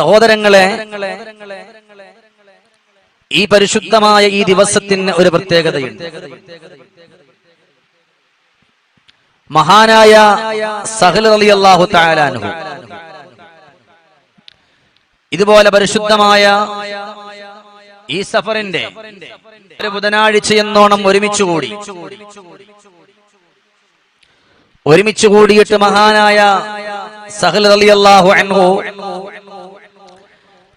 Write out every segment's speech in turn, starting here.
സഹോദരങ്ങളെ ഈ പരിശുദ്ധമായ ഈ ദിവസത്തിന് ഒരു പ്രത്യേകതയുണ്ട്. മഹാനായ സഹൽ അലി അള്ളാഹു താലാനുഹു ഇതുപോലെ പരിശുദ്ധമായ ഈ സഫറിന്റെ ഒരു ബുധനാഴ്ച എന്നോണം ഒരുമിച്ച് കൂടി ഒരുമിച്ച് കൂടിയിട്ട് മഹാനായ സഹൽ അലി അള്ളാഹു അൻഹു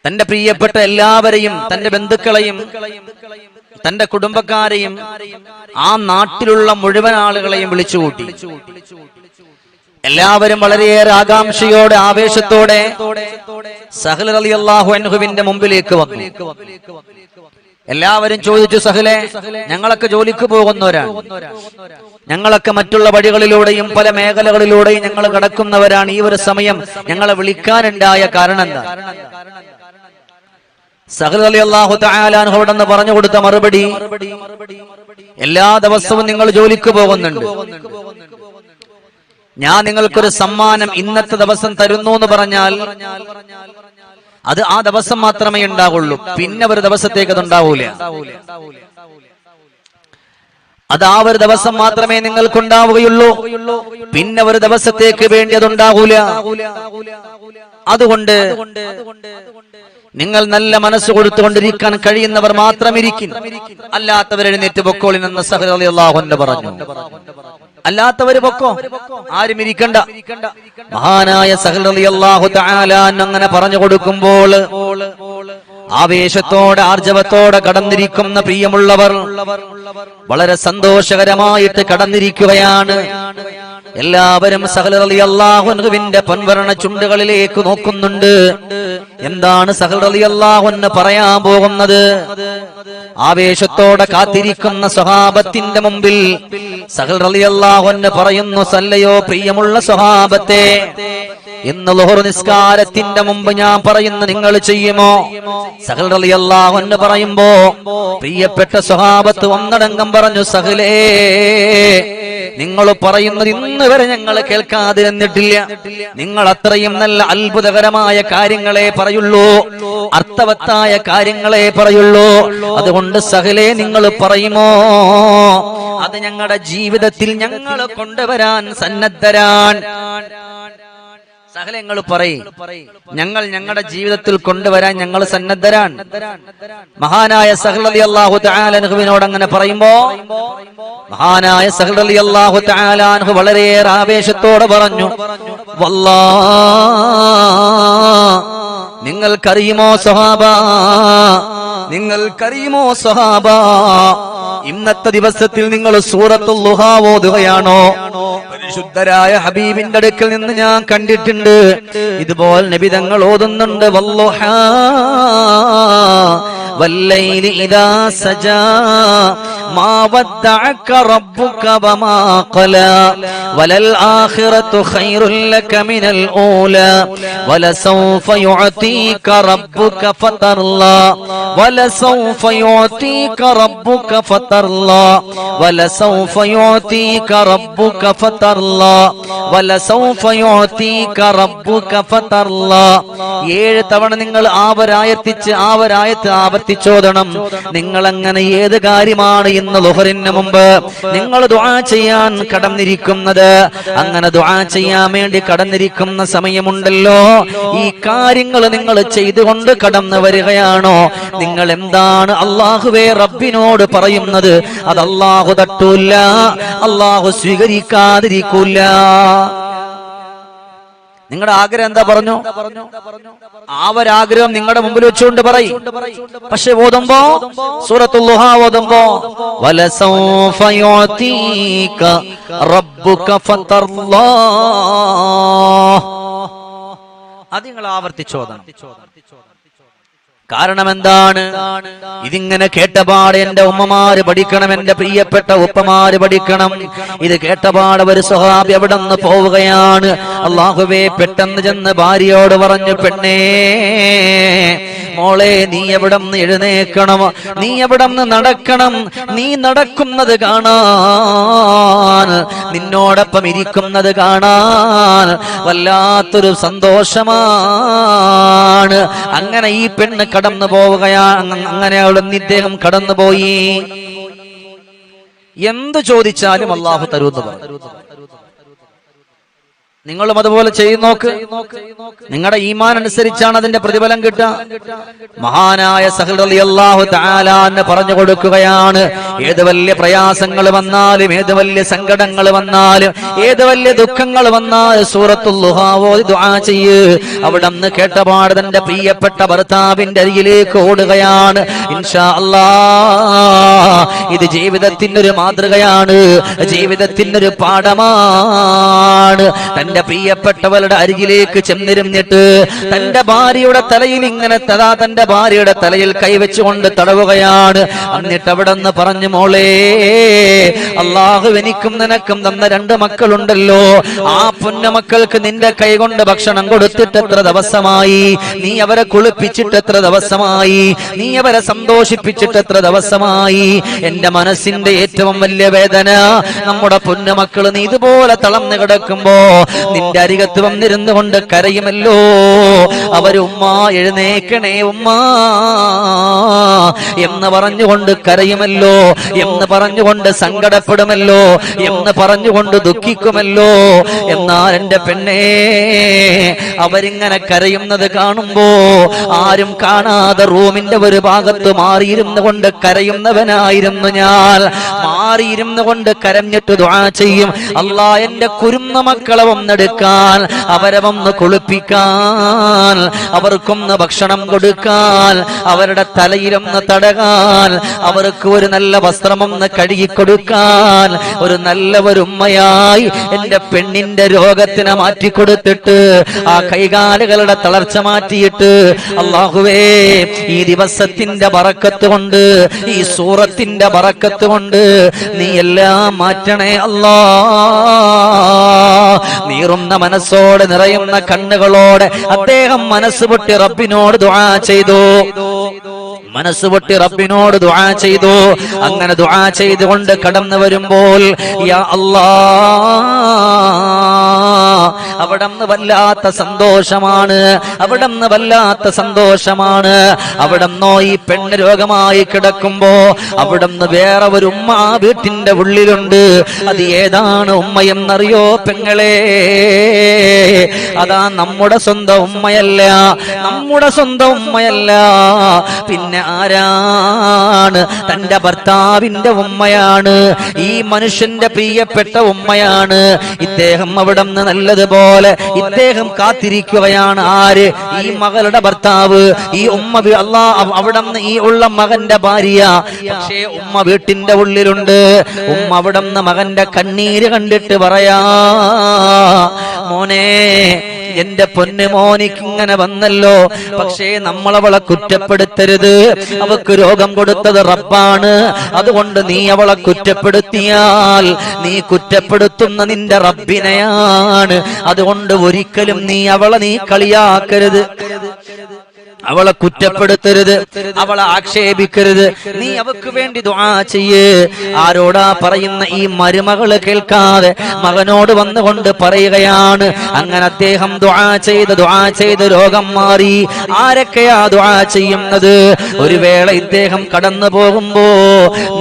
തന്റെ പ്രിയപ്പെട്ട എല്ലാവരെയും തന്റെ ബന്ധുക്കളെയും തന്റെ കുടുംബക്കാരെയും ആ നാട്ടിലുള്ള മുഴുവൻ ആളുകളെയും വിളിച്ചുകൂട്ടി എല്ലാവരും വളരെയേറെ ആകാംക്ഷയോടെ ആവേശത്തോടെ സഹൽ അലി അള്ളാഹു അൻഹുവിന്റെ മുമ്പിലേക്ക് വന്നു. എല്ലാവരും ചോദിച്ചു സഹലെ ഞങ്ങളൊക്കെ ജോലിക്ക് പോകുന്നവരാണ്. ഞങ്ങളൊക്കെ മറ്റുള്ള വഴികളിലൂടെയും പല മേഖലകളിലൂടെയും ഞങ്ങൾ കടക്കുന്നവരാണ്. ഈ ഒരു സമയം ഞങ്ങളെ വിളിക്കാനുണ്ടായ കാരണം എന്താ? താലാൻഹോടെന്ന് പറഞ്ഞു കൊടുത്ത മറുപടി എല്ലാ ദിവസവും നിങ്ങൾ ജോലിക്ക് പോകുന്നുണ്ട്. ഞാൻ നിങ്ങൾക്കൊരു സമ്മാനം ഇന്നത്തെ ദിവസം തരുന്നു എന്ന് പറഞ്ഞാൽ അത് ആ ദിവസം മാത്രമേ ഉണ്ടാവുള്ളൂ. പിന്നെ ഒരു ദിവസത്തേക്ക് അത് ഉണ്ടാവൂല അത് ആ ഒരു ദിവസം മാത്രമേ നിങ്ങൾക്ക് ഉണ്ടാവുകയുള്ളൂ പിന്നെ ഒരു ദിവസത്തേക്ക് വേണ്ടി അതുണ്ടാകൂല അതുകൊണ്ട് നിങ്ങൾ നല്ല മനസ്സ് കൊടുത്തുകൊണ്ടിരിക്കാൻ കഴിയുന്നവർ മാത്രം ഇരിക്കും അല്ലാത്തവർ എഴുന്നേറ്റ് പൊക്കോളിനെന്ന് സഹലി അള്ളാഹുന്റെ പറഞ്ഞു. അല്ലാത്തവര് പൊക്കോ? ആരും ഇരിക്കണ്ട. മഹാനായ സഹലി അള്ളാഹു താലാൻ അങ്ങനെ പറഞ്ഞു കൊടുക്കുമ്പോൾ ആവേശത്തോടെ ആർജവത്തോടെ കടന്നിരിക്കുന്ന പ്രിയമുള്ളവർ വളരെ സന്തോഷകരമായിട്ട് കടന്നിരിക്കുകയാണ്. എല്ലാവരും സഹൽ അലി അള്ളാഹുവിന്റെ പൊൻവരണ ചുണ്ടുകളിലേക്ക് നോക്കുന്നുണ്ട്. എന്താണ് സഹൽ അലി അള്ളാഹുന്ന് പറയാൻ പോകുന്നത്? ആവേശത്തോടെ കാത്തിരിക്കുന്ന സ്വഹാബത്തിന്റെ മുമ്പിൽ സഹൽ അലി അള്ളാഹുന്ന് പറയുന്നു സല്ലയോ പ്രിയമുള്ള സ്വഹാബത്തെ ഇന്ന് ലോഹർ നിസ്കാരത്തിന്റെ മുമ്പ് ഞാൻ പറയുന്ന നിങ്ങൾ ചെയ്യുമോ? സഹൽ അലി അള്ളാഹുന്ന് പറയുമ്പോ പ്രിയപ്പെട്ട സ്വഹാബത്ത് ഒന്നടങ്കം പറഞ്ഞു സഹലേ നിങ്ങൾ പറയുന്നത് ഇന്ന് വരെ ഞങ്ങൾ കേൾക്കാതിരുന്നിട്ടില്ല. നിങ്ങൾ അത്രയും നല്ല അത്ഭുതകരമായ കാര്യങ്ങളെ പറയുള്ളൂ. അർത്ഥവത്തായ കാര്യങ്ങളെ പറയുള്ളൂ. അതുകൊണ്ട് സഹലേ നിങ്ങൾ പറയുമോ? അത് ഞങ്ങളുടെ ജീവിതത്തിൽ ഞങ്ങൾ കൊണ്ടുവരാൻ സന്നദ്ധരാൻ സഹലങ്ങൾ പറയും ഞങ്ങൾ ഞങ്ങളുടെ ജീവിതത്തിൽ കൊണ്ടുവരാൻ ഞങ്ങൾ സന്നദ്ധരാണ്. മഹാനായ സഹൽ അലി അള്ളാഹു താലൻഹുവിനോട് അങ്ങനെ പറയുമ്പോ മഹാനായ സഹൽ അലി അള്ളാഹു താലാൻഹു വളരെയേറെ ആവേശത്തോടെ പറഞ്ഞു വല്ലാ നിങ്ങൾക്കറിയുമോ സ്വഹാബ? നിങ്ങൾക്കറിയുമോ സ്വഹാബ? ഇന്നത്തെ ദിവസത്തിൽ നിങ്ങൾ സൂറത്തുൽ ലുഹാ ഓതുകയാണോ? പരിശുദ്ധരായ ഹബീബിന്റെ അടുക്കൽ നിന്ന് ഞാൻ കണ്ടിട്ടുണ്ട്. ഇതുപോലെ നബിതങ്ങൾ ഓതുന്നുണ്ട്. വല്ലുഹാ. والليل إذا سجى ما ودعك ربك وما قلى وللآخرة خير لك من الأولى ولسوف يعطيك ربك فترضى ولسوف يعطيك ربك فترضى ولسوف يعطيك ربك فترضى ولسوف يعطيك ربك فترضى ഏഴ് തവണ നിങ്ങൾ ആവരായത്തിച്ച് ആവരായത്ത് ആവർത്തിച്ചോദണം നിങ്ങൾ അങ്ങനെ ഏത് കാര്യമാണ് ഇന്ന് ലുഹറിന് മുമ്പ് നിങ്ങൾ ദുആ ചെയ്യാൻ കടന്നിരിക്കുന്നത്? അങ്ങനെ ദുആ ചെയ്യാൻ വേണ്ടി കടന്നിരിക്കുന്ന സമയമുണ്ടല്ലോ. ഈ കാര്യങ്ങൾ നിങ്ങൾ ചെയ്തുകൊണ്ട് കടന്നു വരികയാണോ? നിങ്ങൾ എന്താണ് അള്ളാഹുവേ റബ്ബിനോട് പറയുന്നത്? അത് അള്ളാഹു തട്ടൂല. അള്ളാഹു സ്വീകരിക്കാതിരിക്കൂല. നിങ്ങളുടെ ആഗ്രഹം എന്താ പറഞ്ഞു? ആ ഒരു ആഗ്രഹം നിങ്ങളുടെ മുമ്പിൽ വെച്ചുകൊണ്ട് പറയും. പക്ഷെ ഓതുമ്പോ സൂറത്തുൽ ലുഹ ഓതുമ്പോ വലസൗഫ യുഅതീക റബ്ബുക ഫതർല്ലാ അത് നിങ്ങൾ ആവർത്തിച്ചോദണം കാരണം എന്താണ് ഇതിങ്ങനെ കേട്ടപാട് എന്റെ ഉമ്മമാര് പഠിക്കണം എന്റെ പ്രിയപ്പെട്ട ഉപ്പമാര് പഠിക്കണം. ഇത് കേട്ടപാട് ഒരു സ്വഹാബി അവിടെ നിന്ന് പോവുകയാണ്. അള്ളാഹുവേ പെട്ടെന്ന് ചെന്ന് ഭാര്യയോട് പറഞ്ഞു പെണ്ണേ മോളെ നീ എവിടെ നിന്ന് എഴുന്നേക്കണം? നീ എവിടെ നിന്ന് നടക്കണം? നീ നടക്കുന്നത് കാണാൻ നിന്നോടൊപ്പം ഇരിക്കുന്നത് കാണാൻ വല്ലാത്തൊരു സന്തോഷമാണ്. അങ്ങനെ ഈ പെണ്ണ് കടന്നു പോവുകയാണ് അങ്ങനെ അവിടുന്ന് ഇദ്ദേഹം കടന്നുപോയി. എന്ത് ചോദിച്ചാലും അള്ളാഹു തരുമെന്ന് പറഞ്ഞു. നിങ്ങളും അതുപോലെ ചെയ്തു നോക്ക്. നിങ്ങളുടെ ഈമാൻ അനുസരിച്ചാണ് അതിന്റെ പ്രതിഫലം കിട്ടുക. മഹാനായ സഹലി അള്ളാഹു താലാന്ന് പറഞ്ഞു കൊടുക്കുകയാണ്. ഏത് വലിയ പ്രയാസങ്ങൾ വന്നാലും ഏത് വലിയ സങ്കടങ്ങൾ വന്നാലും ഏത് വലിയ ദുഃഖങ്ങൾ വന്നാലും സൂറത്തുല്ലുഹാവോ ദുആ ചെയ്യ്. അവിടെ നിന്ന് കേട്ടപാട് തന്റെ പ്രിയപ്പെട്ട ഭർത്താവിന്റെ അരികിലേക്ക് ഓടുകയാണ്. ഇൻഷാ അല്ലാ ഇത് മാതൃകയാണ്. ജീവിതത്തിന്റെ ഒരു പാഠമാണ് തന്റെ പ്രിയപ്പെട്ടവരുടെ അരികിലേക്ക് ചെന്നിരുന്നിട്ട് തന്റെ ഭാര്യയുടെ തലയിൽ ഇങ്ങനെ തഥാ തന്റെ ഭാര്യയുടെ തലയിൽ കൈവച്ചുകൊണ്ട് തടവുകയാണ്. എന്നിട്ട് അവിടെ നിന്ന് പറഞ്ഞു മോളെ അള്ളാഹു എനിക്കും നിനക്കും തന്ന രണ്ട് മക്കളുണ്ടല്ലോ. ആ പുന്ന മക്കൾക്ക് നിന്റെ കൈ കൊണ്ട് ഭക്ഷണം കൊടുത്തിട്ട് എത്ര ദിവസമായി? നീ അവരെ കുളിപ്പിച്ചിട്ട് എത്ര ദിവസമായി? നീ അവരെ സന്തോഷിപ്പിച്ചിട്ട് എത്ര ദിവസമായി? എന്റെ മനസ്സിന്റെ ഏറ്റവും വലിയ വേദന നമ്മുടെ പുന്ന മക്കൾ നീ ഇതുപോലെ തളർന്നു കിടക്കുമ്പോ നിന്റെ അരികത്ത് വന്നിരുന്നു കൊണ്ട് കരയുമല്ലോ. അവരുമ്മ എഴുന്നേക്കണേ ഉമ്മ എന്ന് പറഞ്ഞുകൊണ്ട് കരയുമല്ലോ എന്ന് പറഞ്ഞുകൊണ്ട് സങ്കടപ്പെടുമല്ലോ എന്ന് പറഞ്ഞുകൊണ്ട് ദുഃഖിക്കുമല്ലോ. എന്നാൽ എന്റെ പെണ്ണേ അവരിങ്ങനെ കരയുന്നത് കാണുമ്പോ ആരും കാണാതെ റൂമിന്റെ ഒരു ഭാഗത്ത് മാറിയിരുന്നു കൊണ്ട് കരയുന്നവനായിരുന്നു ഞാൻ. മാറിയിരുന്നു കൊണ്ട് കരഞ്ഞിട്ട് ദുആ ചെയ്യും. അല്ല എന്റെ കുരുന്ന മക്കളെ ഒന്നെടുക്കാൻ അവരെ വന്ന് കുളിപ്പിക്കാൻ അവർക്കൊന്ന് ഭക്ഷണം കൊടുക്കാൻ അവരുടെ തലയിലൊന്ന് തടകാൻ അവർക്ക് ഒരു നല്ല വസ്ത്രമൊന്ന് കഴുകി കൊടുക്കാൻ ഒരു നല്ല ഒരു ഉമ്മയായി എന്റെ പെണ്ണിന്റെ രോഗത്തിനെ മാറ്റി കൊടുത്തിട്ട് ആ കൈകാലുകളുടെ തളർച്ച മാറ്റിയിട്ട് അള്ളാഹുവേ ഈ ദിവസത്തിന്റെ പറക്കത്ത് കൊണ്ട് ഈ സൂറത്തിന്റെ പറക്കത്ത് കൊണ്ട് നീ എല്ലാം മാറ്റണേ അല്ലാ. നീറുന്ന മനസ്സോടെ നിറയുന്ന കണ്ണുകളോടെ അദ്ദേഹം മനസ്സ് പൊട്ടി റബ്ബിനോട് ദുആ ചെയ്തു. മനസ്സ് പൊട്ടി റബ്ബിനോട് ദുആ ചെയ്തു. അങ്ങനെ ദുആ ചെയ്തുകൊണ്ട് കടന്നു വരുമ്പോൾ യാ അല്ലാ അവിടന്ന് വല്ലാത്ത സന്തോഷമാണ് അവിടന്ന് വല്ലാത്ത സന്തോഷമാണ്. അവിടന്നോ ഈ പെണ്ണ് രോഗമായി കിടക്കുമ്പോ അവിടന്ന് വേറെ ഒരു ഉമ്മ ആ വീട്ടിന്റെ ഉള്ളിലുണ്ട്. അത് ഏതാണ് ഉമ്മയെന്നറിയോ പെങ്ങളെ? അതാ നമ്മുടെ സ്വന്തം ഉമ്മയല്ല നമ്മുടെ സ്വന്തം ഉമ്മയല്ല. പിന്നെ ആരാണ്? തന്റെ ഭർത്താവിന്റെ ഉമ്മയാണ്. ഈ മനുഷ്യന്റെ പ്രിയപ്പെട്ട ഉമ്മയാണ്. ഇദ്ദേഹം അവിടെ നിന്ന് നല്ലതുപോലെ ഇദ്ദേഹം കാത്തിരിക്കുകയാണ്. ആര്? ഈ മകളുടെ ഭർത്താവ്. ഈ ഉമ്മ അള്ളാ അവിടെ നിന്ന് ഈ ഉള്ള മകന്റെ ഭാര്യ. പക്ഷേ ഉമ്മ വീട്ടിന്റെ ഉള്ളിലുണ്ട്. ഉമ്മ അവിടെ നിന്ന് മകന്റെ കണ്ണീര് കണ്ടിട്ട് പറയാ മോനെ എന്റെ പൊന്നു മോനിക്ക് ഇങ്ങനെ വന്നല്ലോ. പക്ഷേ നമ്മളവളെ കുറ്റപ്പെടുത്തരുത്. അവക്ക് രോഗം കൊടുത്തത് റബ്ബാണ്. അതുകൊണ്ട് നീ അവളെ കുറ്റപ്പെടുത്തിയാൽ നീ കുറ്റപ്പെടുത്തുന്ന നിന്റെ റബ്ബിനെയാണ്. അതുകൊണ്ട് ഒരിക്കലും നീ അവളെ നീ കളിയാക്കരുത്. അവളെ കുറ്റപ്പെടുത്തരുത് അവളെ ആക്ഷേപിക്കരുത്. നീ അവക്ക് വേണ്ടി ദുആ ചെയ്യേ. ആരോടാ പറയുന്ന ഈ മരുമകൾ കേൾക്കാതെ മകനോട് വന്നുകൊണ്ട് പറയുകയാണ് അങ്ങനെ അദ്ദേഹം ദുആ ചെയ്ത് ദുആ ചെയ്ത് രോഗം മാറി. ആരൊക്കെയാ ദുആ ചെയ്യുന്നത്? ഒരു വേള ഇദ്ദേഹം കടന്നു പോകുമ്പോ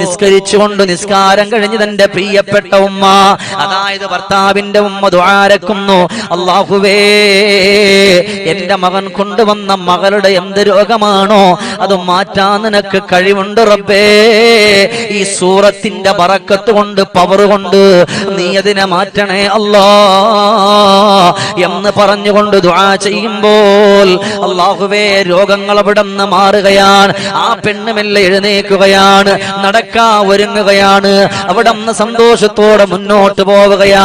നിസ്കരിച്ചുകൊണ്ട് നിസ്കാരം കഴിഞ്ഞ് തന്റെ പ്രിയപ്പെട്ട ഉമ്മ അതായത് ഭർത്താവിന്റെ ഉമ്മ ദ്വാരക്കുന്നു അള്ളാഹുവേ എന്റെ മകൻ കൊണ്ടുവന്ന മകളുടെ എന്ത് രോഗമാണോ അത് മാറ്റാൻ നിനക്ക് കഴിവുണ്ട് റബ്ബേ. ഈ സൂറത്തിന്റെ പറക്കത്ത് കൊണ്ട് പവർ കൊണ്ട് നീ അതിനെ മാറ്റണേ അല്ലാ. എന്ന് പറഞ്ഞുകൊണ്ട് ദുആ ചെയ്യുമ്പോൾ അള്ളാഹുവേ രോഗങ്ങൾ അവിടെ നിന്ന് മാറുകയാണ്. ആ പെണ്ണുമെല്ലെ എഴുന്നേക്കുകയാണ് നടക്കാ ഒരുങ്ങുകയാണ്. അവിടെ നിന്ന് സന്തോഷത്തോടെ മുന്നോട്ട് പോവുകയാ.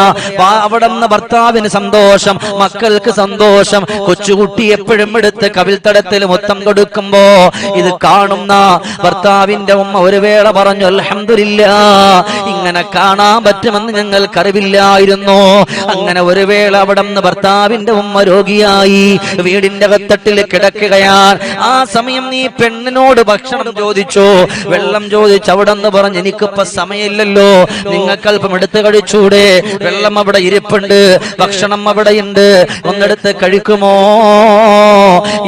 അവിടെ നിന്ന് ഭർത്താവിന് സന്തോഷം മക്കൾക്ക് സന്തോഷം. കൊച്ചുകുട്ടി എപ്പോഴും എടുത്ത് കവിൽത്തടത്ത് കവിൾത്തടത്തിൽ മുത്തം കൊടുക്കുമ്പോ ഇത് കാണുന്ന ഭർത്താവിന്റെ ഉമ്മ ഒരു വേള പറഞ്ഞു അലഹമില്ല ഇങ്ങനെ കാണാൻ പറ്റുമെന്ന് ഞങ്ങൾക്കറിവില്ലായിരുന്നു. അങ്ങനെ ഒരു വേള അവിടെ നിന്ന് ഭർത്താവിന്റെ ഉമ്മ രോഗിയായി വീടിന്റെ കത്തട്ടിൽ കിടക്കുകയാണ്. ആ സമയം നീ പെണ്ണിനോട് ഭക്ഷണം ചോദിച്ചു. വെള്ളം ചോദിച്ചു അവിടെ നിന്ന് പറഞ്ഞു എനിക്കിപ്പോ സമയമില്ലല്ലോ നിങ്ങൾക്ക് അല്പം എടുത്ത് കഴിച്ചൂടെ? വെള്ളം അവിടെ ഇരിപ്പുണ്ട് ഭക്ഷണം അവിടെയുണ്ട്. ഒന്നെടുത്ത് കഴിക്കുമോ?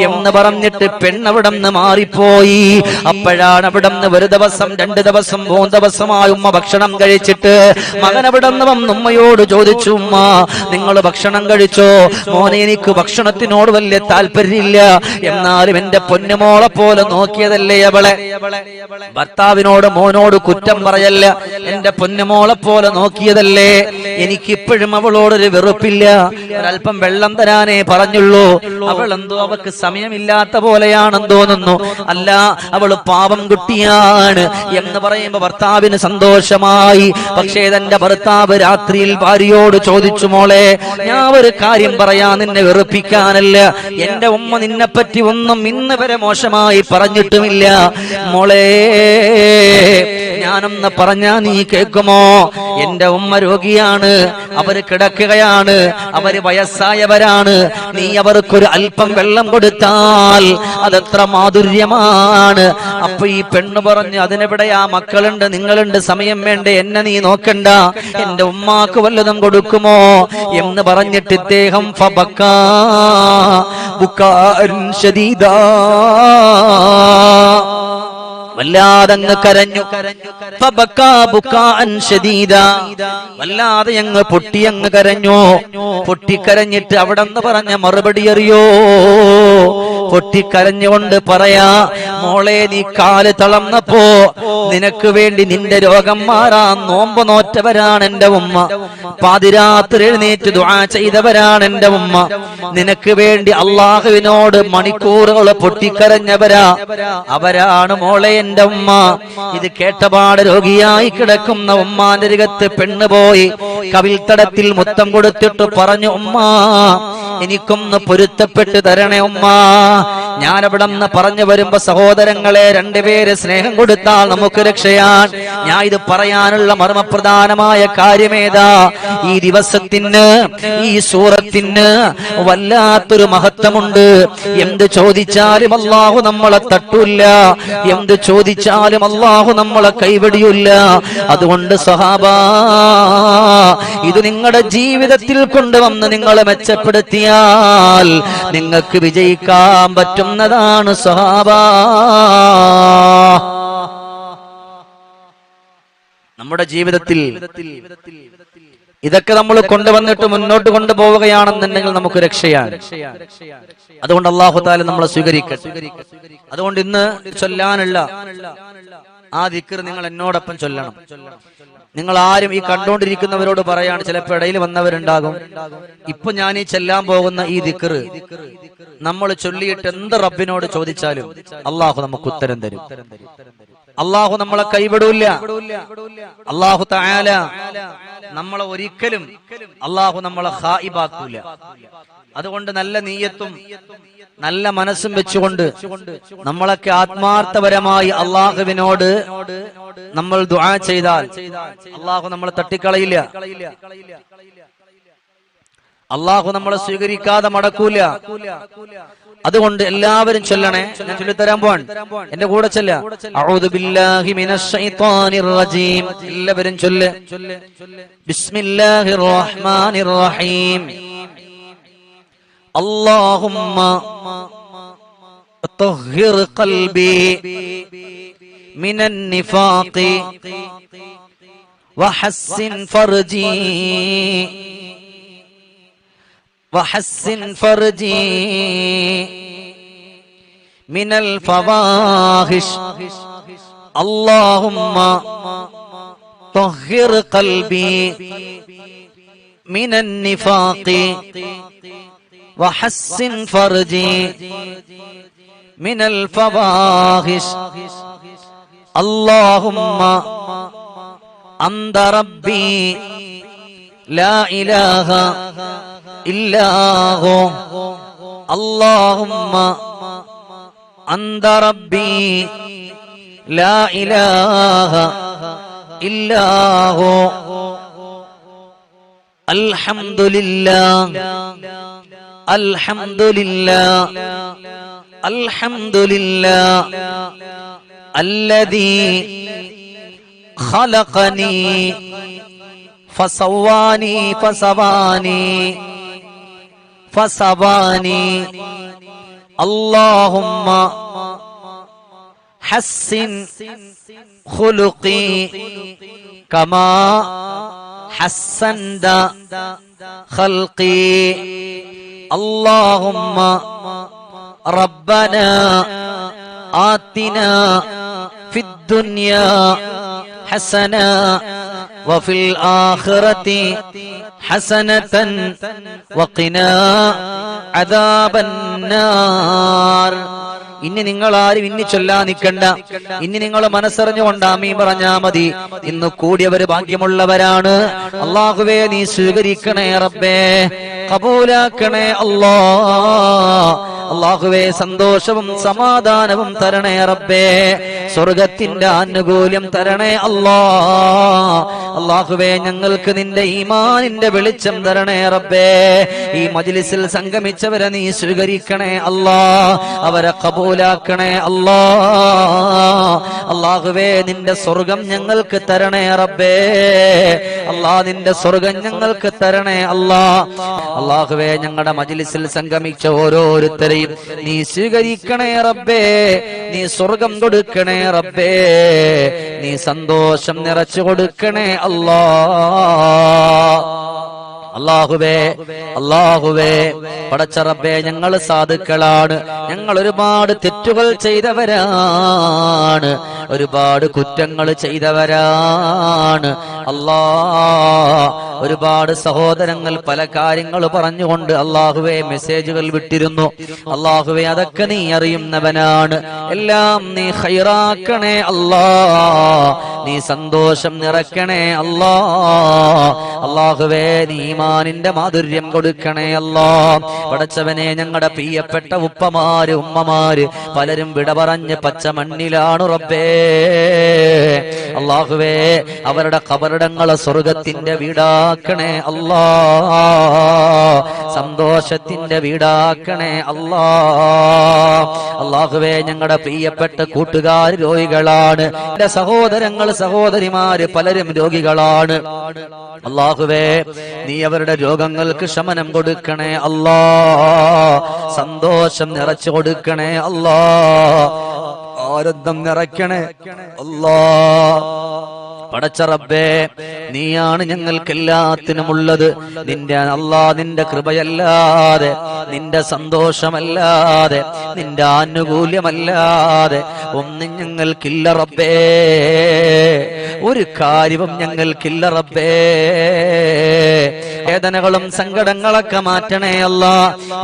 എന്ന് പറഞ്ഞിട്ട് പെണ്ണവിടെ നിന്ന് മാറിപ്പോയി. അപ്പോഴാണ് അവിടെ നിന്ന് ഒരു ദിവസം രണ്ട് ദിവസം മൂന്ന് ദിവസമായി ഉമ്മ ഭക്ഷണം കഴിച്ചിട്ട് മകൻ അവിടെ നിന്ന് വന്ന് ഉമ്മയോട് ചോദിച്ചു ഉമ്മ നിങ്ങൾ ഭക്ഷണം കഴിച്ചോ? മോനെ എനിക്ക് ഭക്ഷണത്തിനോട് വലിയ താല്പര്യമില്ല. എന്നാലും എന്റെ പൊന്നുമോളെ പോലെ നോക്കിയതല്ലേ അവളെ. ഭർത്താവിനോട് മോനോട് കുറ്റം പറയല്ല. എന്റെ പൊന്നുമോളെ പോലെ നോക്കിയതല്ലേ. എനിക്കിപ്പോഴും അവളോടൊരു വെറുപ്പില്ല. ഒരല്പം വെള്ളം തരാനേ പറഞ്ഞുള്ളൂ. അവൾ എന്തോ അവക്ക് സമയമില്ലാത്ത പോലെയാണെന്ന് തോന്നുന്നു. അല്ല അവൾ പാപം കുട്ടിയാണ് എന്ന് പറയുമ്പോ ഭർത്താവിന് സന്തോഷമായി. പക്ഷേ തന്റെ ഭർത്താവ് രാത്രിയിൽ ഭാര്യയോട് ചോദിച്ചു മോളെ ഞാൻ ഒരു കാര്യം പറയാ നിന്നെ വെറുപ്പിക്കാനല്ല. എന്റെ ഉമ്മ നിന്നെ പറ്റി ഒന്നും ഇന്ന് വരെ മോശമായി പറഞ്ഞിട്ടുമില്ല. മോളെ ഞാനൊന്ന് പറഞ്ഞാ നീ കേൾക്കുമോ? എന്റെ ഉമ്മ രോഗിയാണ് അവർ കിടക്കുകയാണ് അവർ വയസ്സായവരാണ്. നീ അവർക്കൊരു അല്പം വെള്ളം കൊടുത്താൽ അതെത്ര മാധുര്യമാണ്. അപ്പൊ ഈ പെണ്ണ് പറഞ്ഞു അതിനെവിടെയാ? മക്കളുണ്ട് നിങ്ങളുണ്ട് സമയം വേണ്ടേ എന്നെ നീ നോക്കണ്ട. എന്റെ ഉമ്മാക്ക് വല്ലതും കൊടുക്കുമോ? എന്ന് പറഞ്ഞിട്ട് ഇദ്ദേഹം ഫബക്കാ. ബുക്കാൻ വല്ലാതെ അങ്ങ് കരഞ്ഞു. വല്ലാതെ അങ്ങ് പൊട്ടി അങ്ങ് കരഞ്ഞു. പൊട്ടിക്കരഞ്ഞിട്ട് അവിടെ നിന്ന് പറഞ്ഞ മറുപടി അറിയോ? പൊട്ടിക്കരഞ്ഞുകൊണ്ട് പറയാ മോളെ നീ കാൽ തളർന്നപ്പോ നിനക്ക് വേണ്ടി നിന്റെ രോഗം മാറാൻ നോമ്പ് നോറ്റവരാണ് എന്റെ ഉമ്മ. പാതിരാത്രി എഴുന്നേറ്റ് ദുആ ചെയ്തവരാണ് എന്റെ ഉമ്മ. നിനക്ക് വേണ്ടി അള്ളാഹുവിനോട് മണിക്കൂറുകൾ പൊട്ടിക്കരഞ്ഞവരാ. അവരാണ് മോളെ എന്റെ ഉമ്മ. ഇത് കേട്ടപാട് രോഗിയായി കിടക്കുന്ന ഉമ്മാന്റെ രംഗത്ത് പെണ്ണ് പോയി. കവിൽത്തടത്തിൽ മുത്തം കൊടുത്തിട്ട് പറഞ്ഞു ഉമ്മ എനിക്കൊന്ന് പൊരുത്തപ്പെട്ട് തരണേ ഉമ്മ. ഞാൻ നിന്ന് പറഞ്ഞു വരുമ്പോ സഹോദരങ്ങളെ രണ്ടുപേര് സ്നേഹം കൊടുത്താൽ നമുക്ക് രക്ഷയാണ് ഞാൻ ഇത് പറയാനുള്ള മർമ്മപ്രധാനമായ കാര്യമേതാ? ഈ ദിവസത്തിന് ഈ സൂറത്തിന് വല്ലാത്തൊരു മഹത്വമുണ്ട്. എന്ത് ചോദിച്ചാലും അള്ളാഹു നമ്മളെ തട്ടൂല്ല. എന്ത് ചോദിച്ചാലും അള്ളാഹു നമ്മളെ കൈവടിയില്ല. അതുകൊണ്ട് സഹാബ ഇത് നിങ്ങളുടെ ജീവിതത്തിൽ കൊണ്ടുവന്ന് നിങ്ങളെ മെച്ചപ്പെടുത്തിയാൽ നിങ്ങൾക്ക് വിജയിക്കാൻ പറ്റുന്നതാണ് സഹാബാ. നമ്മുടെ ജീവിതത്തിൽ ഇതൊക്കെ നമ്മൾ കൊണ്ടുവന്നിട്ട് മുന്നോട്ട് കൊണ്ടുപോവുകയാണെന്നുണ്ടെങ്കിൽ നമുക്ക് രക്ഷയാണ്. അതുകൊണ്ട് അള്ളാഹു താല നമ്മളെ സ്വീകരിക്കട്ടെ. അതുകൊണ്ട് ഇന്ന് ചൊല്ലാനുള്ള ആ ദിക്കർ നിങ്ങൾ എന്നോടൊപ്പം ചൊല്ലണം. നിങ്ങൾ ആരും ഈ കണ്ടുകൊണ്ടിരിക്കുന്നവരോട് പറയാണ് ചിലപ്പോൾ ഇടയിൽ വന്നവരുണ്ടാകും. ഇപ്പൊ ഞാൻ ഈ ചെല്ലാൻ പോകുന്ന ഈ ദിക്കർ നമ്മൾ ചൊല്ലിയിട്ട് എന്ത് റബ്ബിനോട് ചോദിച്ചാലും അള്ളാഹു നമുക്ക് ഉത്തരം തരും. അള്ളാഹു നമ്മളെ കൈവിടൂല്ല. അള്ളാഹു തായാല നമ്മളെ ഒരിക്കലും അള്ളാഹു നമ്മളെ ഹായിബാക്കൂല. അതുകൊണ്ട് നല്ല നീയത്തും നല്ല മനസ്സും വെച്ചുകൊണ്ട് നമ്മളൊക്കെ ആത്മാർത്ഥപരമായി അള്ളാഹുവിനോട് നമ്മൾ ദുആ ചെയ്താൽ അള്ളാഹു നമ്മളെ തട്ടിക്കളയില്ല. അള്ളാഹു നമ്മളെ സ്വീകരിക്കാതെ മടക്കൂല. അതുകൊണ്ട് എല്ലാവരും ചൊല്ലണേ. ഞാൻ ചൊല്ലിത്തരാൻ പോവാൻ എന്റെ കൂടെ ചൊല്ല. എല്ലാവരും ചൊല്ല്. ബിസ്മില്ലാഹിർ اللهم طهر قلبي من النفاق وحسن فرجي وحسن فرجي من الفواحش. اللهم طهر قلبي من النفاق وحسن فرجي. من الفواحش. اللهم أنت ربي لا إله إلا هو. اللهم أنت ربي لا إله إلا هو. الحمد لله. الحمد لله الحمد لله الذي خلقني فسواني فسواني فسواني اللهم حسن خلقي كما حسنت خلقي اللهم ربنا آتنا في الدنيا حسنة وفي الآخرة حسنة وقنا عذاب النار ഇനി നിങ്ങൾ ആരും ഇനി ചൊല്ലാ നിൽക്കണ്ട ഇനി നിങ്ങൾ മനസ്സറിഞ്ഞുകൊണ്ട് ആമീൻ പറഞ്ഞാ മതി ഇന്ന് കൂടിയവര് ഭാഗ്യമുള്ളവരാണ് അള്ളാഹുവേ നീ സ്വീകരിക്കണേ റബ്ബേ കബൂലാക്കണേ അല്ലാ. അള്ളാഹുവേ സന്തോഷവും സമാധാനവും തരണേ റബ്ബേ. സ്വർഗത്തിന്റെ ആനുകൂല്യം തരണേ അല്ലാ. അള്ളാഹുവേ ഞങ്ങൾക്ക് നിന്റെ ഈമാനിന്റെ വെളിച്ചം തരണേ റബ്ബേ. ഈ മജ്ലിസിൽ സംഗമിച്ചവരെ നീ സ്വീകരിക്കണേ അല്ലാ. അവരെ കബൂലാക്കണേ അല്ലാ. അള്ളാഹുവേ നിന്റെ സ്വർഗം ഞങ്ങൾക്ക് തരണേ റബ്ബേ. അള്ളാ നിന്റെ സ്വർഗം ഞങ്ങൾക്ക് തരണേ അല്ലാ. അള്ളാഹുവേ ഞങ്ങളുടെ മജ്ലിസിൽ സംഗമിച്ച ഓരോരുത്തരെയും നീ സ്വീകരിക്കണേ റബ്ബേ. നീ സ്വർഗം കൊടുക്കണേ റബ്ബേ. നീ സന്തോഷം നിറച്ചു കൊടുക്കണേ അല്ലാ അള്ളാഹുവേ അള്ളാഹുവേ പടച്ചറബേ ഞങ്ങൾ സാധുക്കളാണ്. ഞങ്ങൾ ഒരുപാട് തെറ്റുകൾ ചെയ്തവരാണ്. ഒരുപാട് കുറ്റങ്ങൾ ചെയ്തവരാണ്. അല്ലാ ഒരുപാട് സഹോദരങ്ങൾ പല കാര്യങ്ങൾ പറഞ്ഞുകൊണ്ട് അള്ളാഹുവെ മെസ്സേജുകൾ വിട്ടിരുന്നു. അള്ളാഹുവെ അതൊക്കെ നീ അറിയുന്നവനാണ്. എല്ലാം നീ ഹൈറാക്കണേ അല്ലാ. നീ സന്തോഷം നിറക്കണേ അല്ലോ. അള്ളാഹുവേ നീമാനിന്റെ മാധുര്യം കൊടുക്കണേ അല്ലോ. പടച്ചവനെ ഞങ്ങളുടെ പ്രിയപ്പെട്ട ഉപ്പമാര് ഉമ്മമാര് പലരും വിട പറഞ്ഞ് പച്ച മണ്ണിലാണ് റബ്ബേ. അള്ളാഹുവേ അവരുടെ കബറിടങ്ങളെ സ്വർഗത്തിന്റെ വീടാക്കണേ അല്ലാ. സന്തോഷത്തിന്റെ വീടാക്കണേ അല്ലാ. അള്ളാഹുവേ ഞങ്ങളുടെ പ്രിയപ്പെട്ട കൂട്ടുകാർ രോഗികളാണ്. എന്റെ സഹോദരങ്ങൾ സഹോദരിമാര് പലരും രോഗികളാണ്. അള്ളാഹുവേ നീ അവരുടെ രോഗങ്ങൾക്ക് ശമനം കൊടുക്കണേ അല്ലാ. സന്തോഷം നിറച്ചു കൊടുക്കണേ അല്ലാ. ആനന്ദം നിറയ്ക്കണേ അല്ലാ. പടച്ച റബ്ബേ നീയാണ് ഞങ്ങൾക്ക് എല്ലാത്തിനുമുള്ളത് നിന്റെ അള്ളാ നിന്റെ കൃപയല്ലാതെ നിന്റെ സന്തോഷമല്ലാതെ നിന്റെ ആനുകൂല്യമല്ലാതെ ഒന്നും ഞങ്ങൾക്കില്ല റബ്ബേ. ഒരു കാര്യവും ഞങ്ങൾക്കില്ല റബ്ബേ. വേദനകളും സങ്കടങ്ങളൊക്കെ മാറ്റണേ അല്ല.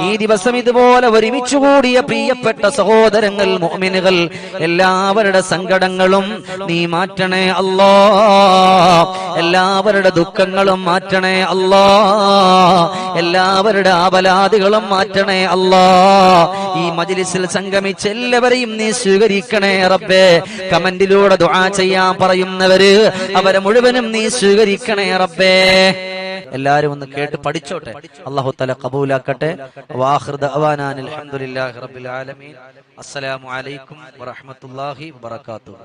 ഈ ദിവസം ഇതുപോലെ ഒരുമിച്ച് കൂടിയ പ്രിയപ്പെട്ട സഹോദരങ്ങൾ മോമിനുകൾ എല്ലാവരുടെ സങ്കടങ്ങളും നീ മാറ്റണേ അല്ലോ. എല്ലാവരുടെ ദുഃഖങ്ങളും മാറ്റണേ അല്ലോ. എല്ലാവരുടെ ആപലാദികളും മാറ്റണേ അല്ലോ. ഈ മജ്ലിസിൽ സംഗമിച്ച എല്ലാവരെയും നീ സ്വീകരിക്കണേ റബ്ബേ. കമന്റിലൂടെ ദുആ ചെയ്യാൻ പറയുന്നവര് അവരെ മുഴുവനും നീ സ്വീകരിക്കണേ റബ്ബേ. എല്ലാരും ഒന്ന് കേട്ട് പഠിച്ചോട്ടെ. അള്ളാഹു തല കബൂലാക്കട്ടെ. അസ്സലാമു അലൈക്കും വറഹ്മത്തുള്ളാഹി വബറകാതുഹു.